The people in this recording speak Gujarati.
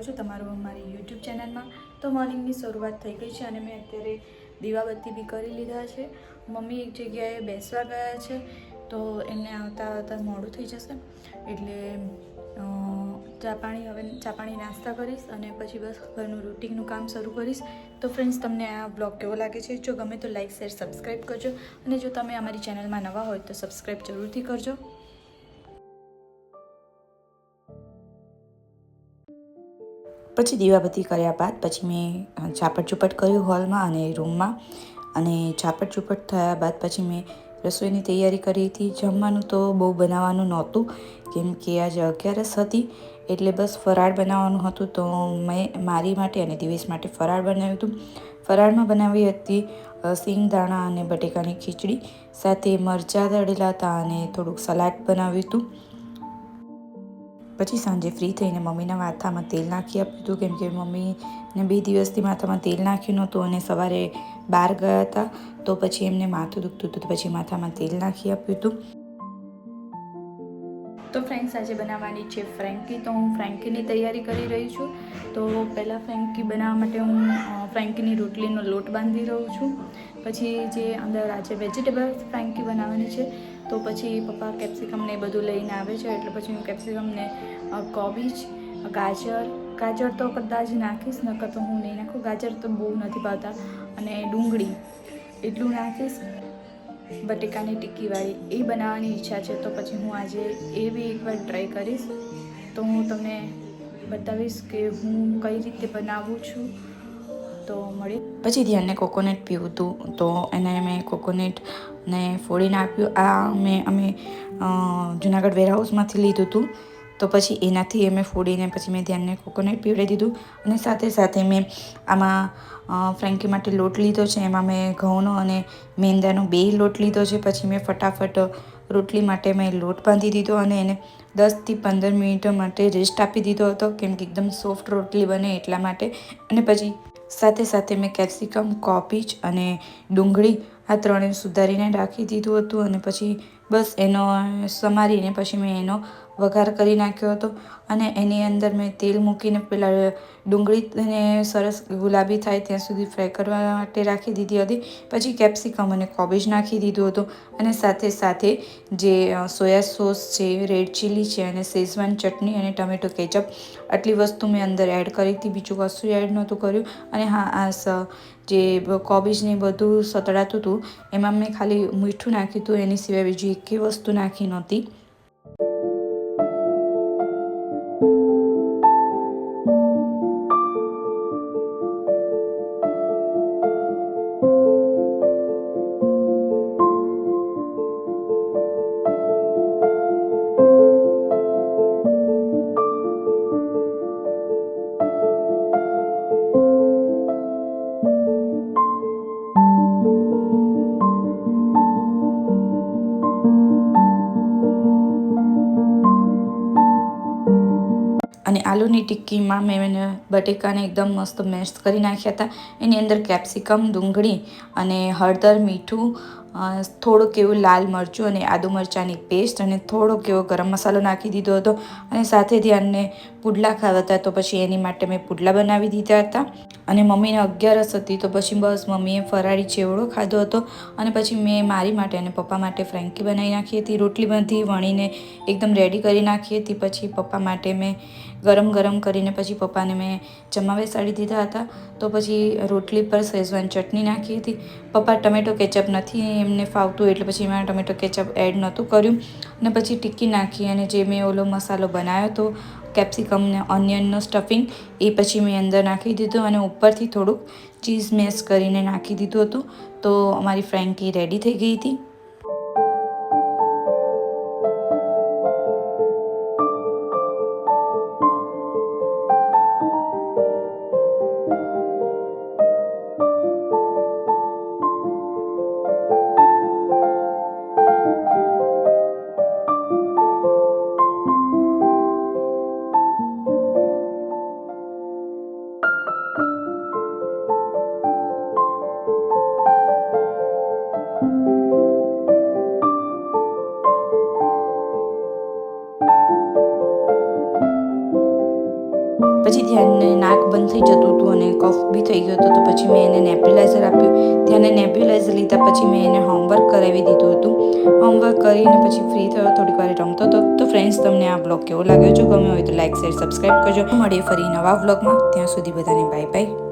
યુટ્યુબ ચેનલમાં. તો મોર્નિંગની શરૂઆત થઈ ગઈ છે અને મેં અત્યારે દીવાબત્તી બી કરી લીધા છે. મમ્મી એક જગ્યાએ બેસવા ગયા છે, તો એમને આવતા આવતા મોડું થઈ જશે. એટલે ચા પાણી હવે, ચા પાણી નાસ્તા કરીશ અને પછી બસ ઘરનું રૂટિનનું કામ શરૂ કરીશ. તો ફ્રેન્ડ્સ, તમને આ બ્લોગ કેવો લાગે છે? જો ગમે તો લાઈક, શેર, સબસ્ક્રાઈબ કરજો. અને જો તમે અમારી ચેનલમાં નવા હોય તો સબસ્ક્રાઈબ જરૂરથી કરજો. પછી દીવાબત્તી કર્યા બાદ પછી મેં ચાપટ ચૂપટ કર્યું હોલમાં અને રૂમમાં. અને ચાપટ ચૂપટ થયા બાદ પછી મેં રસોઈની તૈયારી કરી હતી. જમવાનું તો બહુ બનાવવાનું નહોતું, કેમ કે આજે અગિયારસ હતી, એટલે બસ ફરાળ બનાવવાનું હતું. તો મેં મારી માટે અને દિવેશ માટે ફરાળ બનાવ્યું હતું. ફરાળમાં બનાવી હતી સિંગ દાણા અને બટેકાની ખીચડી. સાથે મરચાં દળેલા હતા અને થોડુંક સલાડ બનાવ્યું હતું. પછી સાંજે ફ્રી થઈને મમ્મીના માથામાં તેલ નાખી આપ્યું હતું કેમ કે મમ્મીને બે દિવસથી માથામાં તેલ નાખ્યું નહોતું અને સવારે બહાર ગયા હતા, તો પછી એમને માથું દુખતું હતું, તો પછી માથામાં તેલ નાખી આપ્યું હતું તો ફ્રેન્ડ્સ આજે બનાવવાની છે ફ્રેન્કી તો હું ફ્રેન્કીની તૈયારી કરી રહી છું. તો પહેલાં ફ્રેન્કી બનાવવા માટે હું ફ્રેન્કીની રોટલીનો લોટ બાંધી રહું છું. પછી જે અંદર આજે વેજીટેબલ ફ્રેન્કી બનાવવાની છે તો પછી પપ્પા કેપ્સિકમને એ બધું લઈને આવે છે. એટલે પછી હું કેપ્સિકમને કોબીજ ગાજર ગાજર તો કદાચ નાખીશ, નકર તો હું નહીં નાખું. ગાજર તો બહુ નથી ભાવતા. અને ડુંગળી એટલું નાખીશ, બટેકાની ટિક્કીવાળી, એ બનાવવાની ઈચ્છા છે. તો પછી હું આજે એ બી એકવાર ટ્રાય કરીશ. તો હું તમને બતાવીશ કે હું કઈ રીતે બનાવું છું. તો મળી પછી ધ્યાનને કોકોનટ પીવું હતું તો એને મેં કોકોનટને ફોડીને આપ્યું. આ મેં અમે જુનાગઢ વેરહાઉસમાંથી લીધું હતું તો પછી એનાથી એ મેં ફોડીને પછી મેં ધ્યાનને કોકોનટ પીવડાવી દીધું. અને સાથે સાથે મેં આમાં ફ્રેન્કી માટે લોટ લીધો છે. એમાં મેં ઘઉંનો અને મેંદાનો બે લોટ લીધો છે. પછી મેં ફટાફટ રોટલી માટે મેં લોટ બાંધી દીધો અને એને દસથી પંદર મિનિટ માટે રેસ્ટ આપી દીધો હતો. કેમ કે એકદમ સોફ્ટ રોટલી બને એટલા માટે. અને પછી સાથે સાથે મેં કેપ્સિકમ, કોપીજ અને ડુંગળી આ ત્રણે સુધારીને રાખી દીધું હતું અને પછી બસ એનો સમારીને પછી મેં એનો વઘાર કરી નાખ્યો હતો અને એની અંદર મેં તેલ મૂકીને પેલા ડુંગળીને સરસ ગુલાબી થાય ત્યાં સુધી ફ્રાય કરવા માટે રાખી દીધી હતી. પછી કેપ્સિકમ અને કોબીજ નાખી દીધું હતું અને સાથે સાથે જે સોયા સોસ છે, રેડ ચીલી છે અને શેઝવાન ચટણી અને ટમેટો કેચઅપ આટલી વસ્તુ મેં અંદર એડ કરી હતી. બીજું કશું એડ નહોતું કર્યું અને હા, આ સ, જે કોબીજને બધું સતળાતું હતું એમાં મેં ખાલી મીઠું નાખ્યું હતું. એની સિવાય બીજી એકેય વસ્તુ નાખી નહોતી. આલુની ટિક્કીમાં મેં એને બટેકાને એકદમ મસ્ત મેશ કરી નાખ્યા હતા. એની અંદર કેપ્સિકમ, ડુંગળી અને હળદર, મીઠું થોડુંક એવું લાલ મરચું અને આદુ મરચાંની પેસ્ટ અને થોડોક એવો ગરમ મસાલો નાખી દીધો હતો અને સાથે ધ્યાનને પુડલા ખાવા હતા તો પછી એની માટે મેં પુડલા બનાવી દીધા હતા. અને મમ્મીને અગિયારસ હતી તો પછી બસ મમ્મીએ ફરાળી ચેવડો ખાધો હતો અને પછી મેં મારી માટે અને પપ્પા માટે ફ્રેન્કી બનાવી નાખી હતી. રોટલી બધી વણીને એકદમ રેડી કરી નાખી હતી. પછી પપ્પા માટે મેં ગરમ ગરમ કરીને પછી પપ્પાને મેં જમવા બેસાડી દીધા હતા. તો પછી રોટલી પર શેઝવાન ચટણી નાખી હતી. પપ્પા ટમેટો કેચઅપ નથી એમને ફાવતું એટલે પછી એમાં ટમેટો કેચઅપ એડ નહોતું કર્યું. અને પછી ટિક્કી નાખી અને જે મેં ઓલો મસાલો બનાવ્યો હતો, કેપ્સિકમ ને ઓનિયનનો સ્ટફિંગ એ પછી મેં અંદર નાખી દીધું અને ઉપરથી થોડુંક ચીઝ મેસ કરીને નાખી દીધું હતું. તો અમારી ફ્રેન્કી રેડી થઈ ગઈ હતી. ધ્યાનને નાક બંધ થઈ જતું હતું અને કફ બી થઈ ગયો હતો, તો પછી મેં એને નેપ્યુલાઇઝર આપ્યું. ધ્યાને નેપ્યુલાઇઝર લીધા પછી મેં એને હોમવર્ક કરાવી દીધું હતું. હોમવર્ક કરીને પછી ફ્રી થયો, થોડીક વાર રમતો હતો. તો ફ્રેન્ડ્સ તમને આ બ્લોગ કેવો લાગ્યો? જો ગમ્યો હોય તો લાઇક શેર સબસ્ક્રાઈબ કરજો. મળીએ ફરી નવા બ્લોગમાં ત્યાં સુધી બધાને બાય બાય